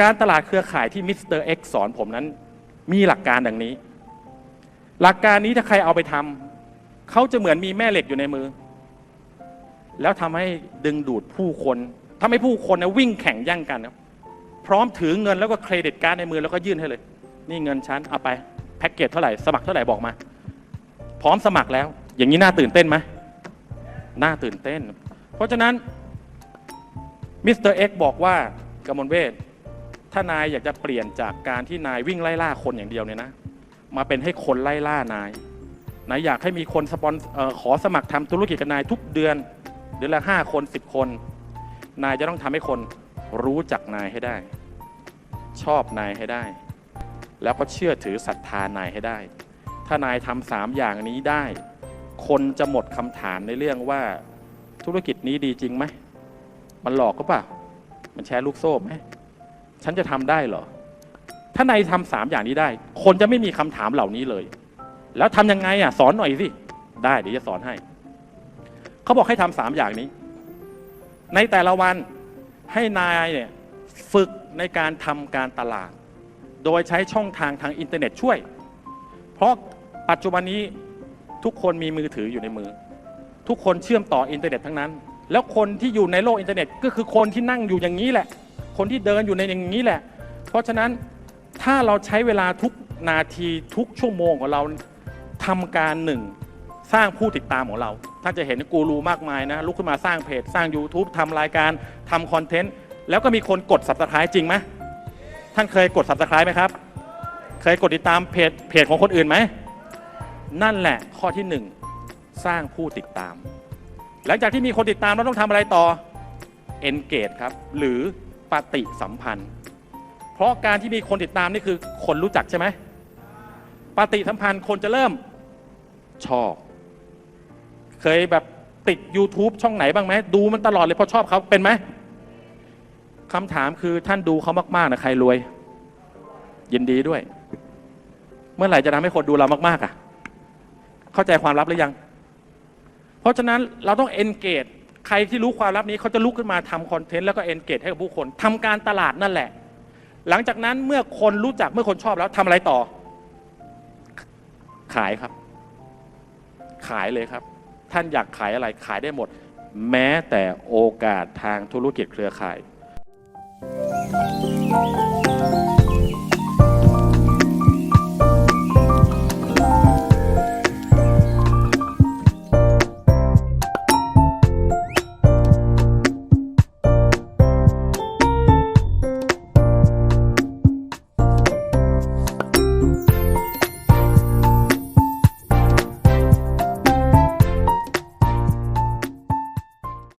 การตลาดเครือข่ายที่มิสเตอร์เอ็กสอนผมนั้น มีหลักการดังนี้ หลักการนี้ถ้าใครเอาไปทำเขาจะเหมือนมีแม่เหล็กอยู่ในมือ แล้วทำให้ดึงดูดผู้คนทำให้ผู้คนนะวิ่งแข่งแย่งกันครับพร้อมถือเงินแล้วก็เครดิตการ์ดในมือแล้วก็ยื่นให้เลย นี่เงินฉันเอาไปแพ็กเกจเท่าไหร่สมัครเท่าไหร่บอกมา พร้อมสมัครแล้ว อย่างนี้น่าตื่นเต้นไหมน่าตื่นเต้น เพราะฉะนั้นมิสเตอร์เอ็กบอกว่ากมลเวท ถ้านายอยากจะเปลี่ยนจากการที่นายวิ่งไล่ล่าคนอย่างเดียวเนี่ยนะ มาเป็นให้คนไล่ล่านาย นายอยากให้มีคนสปอนอขอสมัครทำธุรกิจกับนายทุกเดือนเดือนละห้าคนสิบคน นายจะต้องทำให้คนรู้จักนายให้ได้ ชอบนายให้ได้ แล้วก็เชื่อถือศรัทธานายให้ได้ ถ้านายทำสามอย่างนี้ได้ คนจะหมดคำถามในเรื่องว่าธุรกิจนี้ดีจริงไหม มันหลอกก็เปล่า มันแชร์ลูกโซ่ไหม ฉันจะทำได้เหรอ ถ้านายทำสามอย่างนี้ได้ คนจะไม่มีคำถามเหล่านี้เลย แล้วทำยังไงอะ สอนหน่อยสิ ได้เดี๋ยวจะสอนให้ เขาบอกให้ทำสามอย่างนี้ ในแต่ละวันให้นายเนี่ยฝึกในการทำการตลาด โดยใช้ช่องทางทางอินเทอร์เน็ตช่วย เพราะปัจจุบันนี้ทุกคนมีมือถืออยู่ในมือ ทุกคนเชื่อมต่ออินเทอร์เน็ตทั้งนั้น แล้วคนที่อยู่ในโลกอินเทอร์เน็ตก็คือคนที่นั่งอยู่อย่างนี้แหละ คนที่เดินอยู่ในอย่างนี้แหละ เพราะฉะนั้นถ้าเราใช้เวลาทุกนาทีทุกชั่วโมงของเราทำการหนึ่งสร้างผู้ติดตามของเรา ท่านจะเห็นกูรูมากมายนะลุกขึ้นมาสร้างเพจ สร้าง YouTube ทำรายการทำคอนเทนต์ แล้วก็มีคนกด subscribe จริงไหมท่านเคยกด subscribe ไหมครับ เคยกดติดตามเพจเพจของคนอื่นไหม นั่นแหละข้อที่หนึ่งสร้างผู้ติดตาม หลังจากที่มีคนติดตามเราต้องทำอะไรต่อ engage ครับ หรือ ปฏิสัมพันธ์ เพราะการที่มีคนติดตามนี่คือคนรู้จักใช่ไหมปฏิสัมพันธ์คนจะเริ่มชอบ เคยแบบติด YouTube ช่องไหนบ้างไหมดูมันตลอดเลยเพราะชอบเขาเป็นไหมคำถามคือท่านดูเขามากๆนะใครรวย ยินดีด้วย เมื่อไหร่จะทำให้คนดูเรามาก ๆ อะ เข้าใจความลับหรือยัง เพราะฉะนั้นเราต้อง engage ใครที่รู้ความลับนี้เขาจะลุกขึ้นมาทำคอนเทนต์แล้วก็ engage ให้กับผู้คนทำการตลาดนั่นแหละ หลังจากนั้นเมื่อคนรู้จักเมื่อคนชอบแล้วทำอะไรต่อ ขายครับ ขายเลยครับ ท่านอยากขายอะไรขายได้หมด แม้แต่โอกาสทางธุรกิจเครือข่าย